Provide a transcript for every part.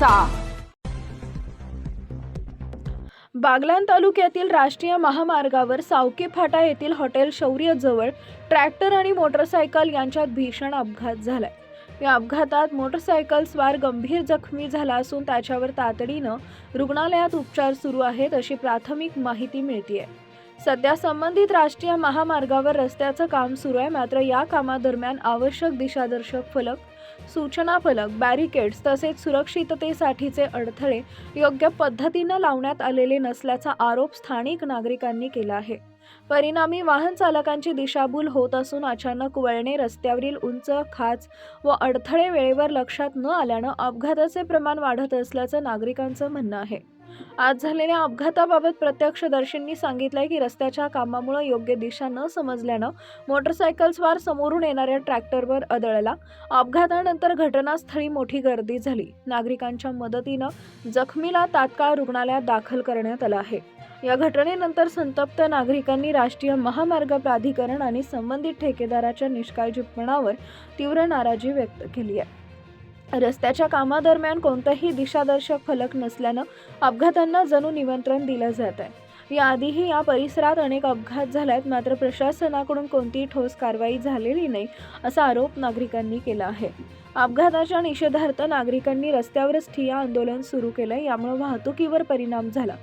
करायचा बागलान तालुक्यातील राष्ट्रीय महामार्गावर सावके फाटा येथील हॉटेल शौर्यजवळ ट्रॅक्टर आणि मोटरसायकल यांच्यात भीषण अपघात झालाय. या अपघातात मोटरसायकल स्वार गंभीर जखमी झाला असून त्याच्यावर तातडीनं रुग्णालयात उपचार सुरू आहेत अशी प्राथमिक माहिती मिळतीये. सध्या संबंधित राष्ट्रीय महामार्गावर रस्त्याचं काम सुरू आहे मात्र या कामादरम्यान आवश्यक दिशादर्शक फलक सूचना फलक बॅरिकेड्स तसेच सुरक्षिततेसाठीचे अडथळे योग्य पद्धतीनं लावण्यात आलेले नसल्याचा आरोप स्थानिक नागरिकांनी केला आहे. परिणामी वाहन चालकांची दिशाभूल होत असून अचानक वळणे रस्त्यावरील उंच खाच व अडथळे वेळेवर लक्षात न आल्यानं अपघाताचे प्रमाण वाढत असल्याचं नागरिकांचं म्हणणं आहे. आज झालेल्या अपघाताबाबत प्रत्यक्षदर्शींनी सांगितलंय की रस्त्याच्या कामामुळे योग्य दिशा न समजल्यानं मोटरसायकलस्वार समोरून येणाऱ्या ट्रॅक्टरवर आदळला. अपघातानंतर घटनास्थळी मोठी गर्दी झाली. नागरिकांच्या मदतीनं जखमीला तात्काळ रुग्णालयात दाखल करण्यात आलं आहे. या घटनेनंतर संतप्त नागरिकांनी राष्ट्रीय महामार्ग प्राधिकरण आणि संबंधित ठेकेदाराच्या निष्काळजीपणावर तीव्र नाराजी व्यक्त केली आहे. रस्त्याच्या कामादरम्यान कोणताही दिशादर्शक फलक नसल्यानं अपघातांना जणू निमंत्रण दिलं जात आहे. याआधीही या परिसरात अनेक अपघात झाल्यात मात्र प्रशासनाकडून कोणतीही ठोस कारवाई झालेली नाही असा आरोप नागरिकांनी केला आहे. अपघाताच्या निषेधार्थ नागरिकांनी रस्त्यावरच ठिया आंदोलन सुरू केलं यामुळे वाहतुकीवर परिणाम झाला.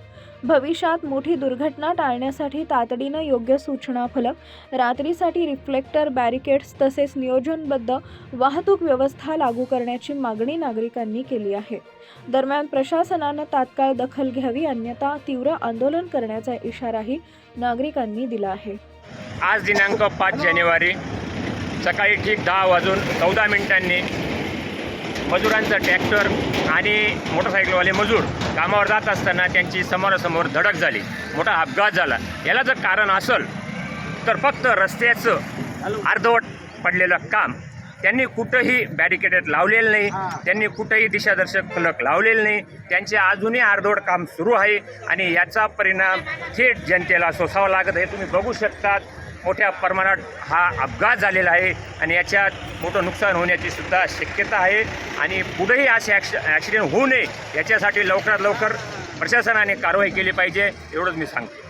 भविष्यात मोठी दुर्घटना टाळण्यासाठी तातडीनं योग्य सूचना फलक रात्रीसाठी रिफ्लेक्टर बॅरिकेड्स तसेच नियोजनबद्ध वाहतूक व्यवस्था लागू करण्याची मागणी नागरिकांनी केली आहे. दरम्यान प्रशासनानं तात्काळ दखल घ्यावी अन्यथा तीव्र आंदोलन करण्याचा इशाराही नागरिकांनी दिला आहे. आज दिनांक पाच जानेवारी सकाळी ठीक दहा वाजून चौदा मिनिटांनी मजुरांचं ट्रॅक्टर आणि मोटरसायकलवाले मजूर कामावर जात असताना त्यांची समोरासमोर धडक झाली. मोठा अपघात झाला. याला जर कारण असेल तर फक्त रस्त्याचं अर्धवट पडलेलं काम त्यांनी कुठंही बॅरिकेडेड लावलेलं नाही. त्यांनी कुठंही दिशादर्शक फलक लावलेलं नाही. त्यांचे अजूनही अर्धवट काम सुरू आहे आणि याचा परिणाम थेट जनतेला सोसावा लागत आहे. तुम्ही बघू शकतात. मोठ्या प्रमाणात हा अपघात झालेला आहे आणि याच्यात मोठं नुकसान होण्याची सुद्धा शक्यता आहे. आणि पुढेही असे ॲक्स ॲक्सिडेंट होऊ नये याच्यासाठी लवकरात लवकर प्रशासनाने कारवाई केली पाहिजे एवढंच मी सांगतो.